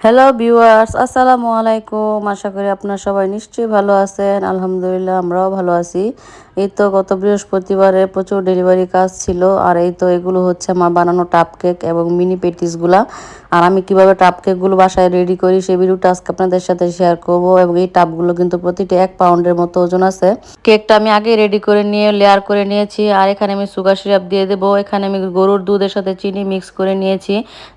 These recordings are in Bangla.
হ্যালো ভিউয়ার্স আসসালামু আলাইকুম আশা করি আপনারা সবাই নিশ্চয়ই ভালো আছেন। আলহামদুলিল্লাহ, আমরাও ভালো আছি। এই তো গত বৃহস্পতিবারে প্রচুর ডেলিভারি কাজ ছিল, আর এই তো এগুলো হচ্ছে আমার বানানো টাপ কেক এবং মিনি পেটিসগুলা। আর আমি কীভাবে টাপ কেকগুলো বাসায় রেডি করি সেই ভিডিওটা আজকে আপনাদের সাথে শেয়ার করব এবং এই টাপগুলো কিন্তু প্রতিটি এক পাউন্ডের মতো ওজন আছে। কেকটা আমি আগে রেডি করে নিয়ে লেয়ার করে নিয়েছি, আর এখানে আমি সুগার সিরাপ দিয়ে দেবো। এখানে আমি গরুর দুধের সাথে চিনি মিক্স করে নিয়েছি।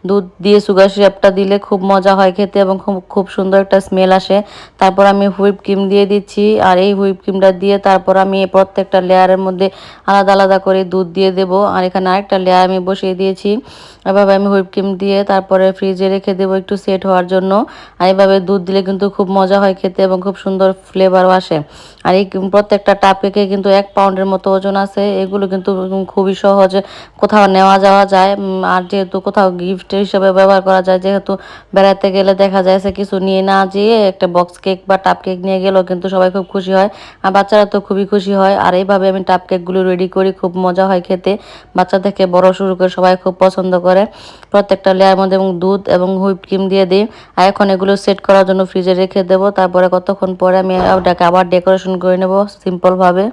দুধ দিয়ে সুগার সিরাপটা দিলে খুব মজা হয় খেতে এবং খুব খুব সুন্দর একটা স্মেল আসে। তারপর আমি হুইপ ক্রিম দিয়ে দিচ্ছি, আর এই হুইপ ক্রিমটা দিয়ে তারপর আমি প্রত্যেকটা লেয়ারের মধ্যে আলাদা আলাদা করে দুধ দিয়ে দেবো। আর এখানে আরেকটা লেয়ার আমি বসিয়ে দিয়েছি। এভাবে আমি হুইপ ক্রিম দিয়ে তারপরে ফ্রিজে রেখে দেবো একটু সেট হওয়ার জন্য। আর এভাবে দুধ দিলে কিন্তু খুব মজা হয় খেতে এবং খুব সুন্দর ফ্লেভারও আসে। আর এই প্রত্যেকটা টাপ কেকে কিন্তু এক পাউন্ডের মতো ওজন আছে। এগুলো কিন্তু খুবই সহজে। কোথাও নেওয়া যাওয়া যায়। আর যেহেতু কোথাও গিফট হিসেবে ব্যবহার করা যায়, যেহেতু বেড়াতে গেলে দেখা যায় সে কিছু নিয়ে না যেয়ে একটা বক্স কেক বা টাপ কেক নিয়ে গেলেও কিন্তু সবাই খুব খুশি হয়। আর বাচ্চারা তো খুবই খুশি হয়। আর এইভাবে আমি টাপ কেকগুলো রেডি করি, খুব মজা হয় খেতে। বাচ্চা থেকে বড় শুরু করে সবাই খুব পছন্দ করে। প্রত্যেকটা লেয়ার মধ্যে এবং দুধ এবং হুইপ ক্রিম দিয়ে দিই। আর এখন এগুলো সেট করার জন্য ফ্রিজে রেখে দেবো। তারপরে কতক্ষণ পরে আমি ওটাকে আবার ডেকোরেশন করে নেব সিম্পলভাবে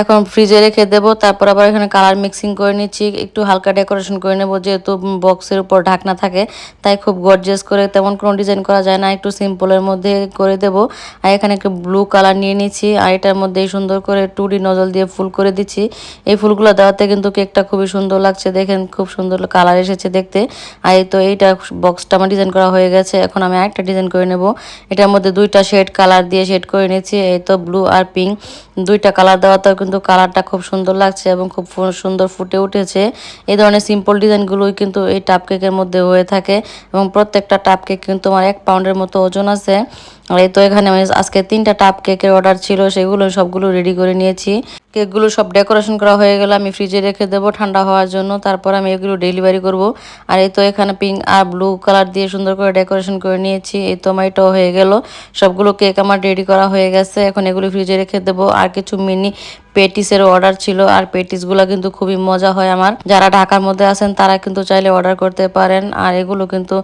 এখন ফ্রিজে রেখে দেবো, তারপর আবার এখানে কালার মিক্সিং করে নিচ্ছি, একটু হালকা ডেকোরেশন করে নেব, যেহেতু বক্সের উপর ঢাকনা থাকে, তাই খুব গর্জেস করে তেমন কোনো ডিজাইন করা যায় না, একটু সিম্পলের মধ্যে করে দেবো। আর এখানে একটু ব্লু কালার নিয়ে নিচ্ছি, আর এটার মধ্যে সুন্দর করে টুডি নজল দিয়ে ফুল করে দিচ্ছি। এই ফুলগুলো দেওয়াতে কিন্তু কেকটা খুবই সুন্দর লাগছে, দেখেন খুব সুন্দর কালার এসেছে দেখতে। আর তো এইটা বক্সটা আমার ডিজাইন করা হয়ে গেছে, এখন আমি আরেকটা ডিজাইন করে নেব। এটার মধ্যে দুইটা শেড কালার দিয়ে শেড করে নিচ্ছি, এই তো ব্লু আর পিঙ্ক দুইটা কালার দেওয়াতেও কিন্তু কালারটা খুব সুন্দর লাগছে এবং খুব সুন্দর ফুটে উঠেছে। এই ধরনের সিম্পল ডিজাইনগুলোই কিন্তু এই টাপ কেকের মধ্যে হয়ে থাকে এবং প্রত্যেকটা টাপ কেক কিন্তু আমার এক পাউন্ডের মতো ওজন আছে। আর এই তো এখানে আমি আজকে তিনটা টাপ কেকের অর্ডার ছিল, সেগুলো সবগুলো রেডি করে নিয়েছি। কেকগুলো সব ডেকোরেশন করা হয়ে গেলে আমি ফ্রিজে রেখে দেবো ঠান্ডা হওয়ার জন্য, তারপর আমি এগুলো ডেলিভারি করব। আর এই তো এখানে পিঙ্ক আর ব্লু কালার দিয়ে সুন্দর করে ডেকোরেশন করে নিয়েছি, এই তো আমার এটাও হয়ে গেল। সবগুলো কেক আমার রেডি করা হয়ে গেছে, এখন এগুলো ফ্রিজে রেখে দেবো। আর কিছু মিনি পেটিসের অর্ডার ছিল, আর পেটিসগুলো কিন্তু খুবই মজা হয় আমার। যারা ঢাকার মধ্যে আছেন, তারা কিন্তু চাইলে অর্ডার করতে পারেন, আর এগুলো কিন্তু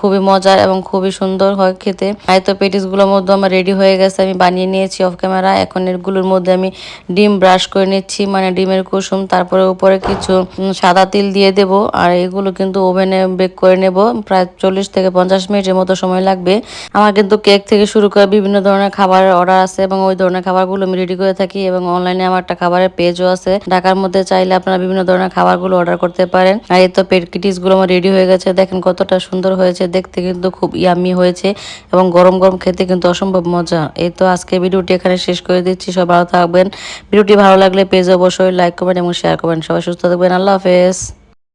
খুবই মজার এবং খুবই সুন্দর হয় খেতে। আর তো পেটিসগুলোর মধ্যে আমার রেডি হয়ে গেছে, আমি বানিয়ে নিয়েছি অফ ক্যামেরা এখন এগুলোর মধ্যে আমি ডিম ব্রাশ করে নিচ্ছি মানে ডিমের কুসুম। তারপরে উপরে কিছু সাদা তিল দিয়ে দেব, আর এগুলো কিন্তু ওভেনে বেক করে নেব। প্রায় চল্লিশ থেকে পঞ্চাশ মিনিটের মতো সময় লাগবে। আমার কিন্তু কেক থেকে শুরু করে বিভিন্ন ধরনের খাবারের অর্ডার আছে এবং ওই ধরনের খাবারগুলো আমি রেডি করে থাকি এবং অনলাইনে আমার একটা খাবারের পেজও আছে। ঢাকার মধ্যে চাইলে আপনারা বিভিন্ন ধরনের খাবারগুলো অর্ডার করতে পারেন। আর এই তো পেটকিটিসগুলো আমার রেডি হয়ে গেছে। দেখেন কতটা সুন্দর হয়েছে। দেখতে কিন্তু খুব ইয়ামি হয়েছে এবং গরম গরম খেতে কিন্তু অসম্ভব মজা। এই তো আজকে ভিডিওটি এখানে শেষ করে দিচ্ছি। সব ভালো থাকবেন। ভিডিওটি ভালো লাগলে পেজ অবশ্যই লাইক করবেন এবং শেয়ার করবেন। সবাই সুস্থ থাকবেন। আল্লাহ হাফেজ।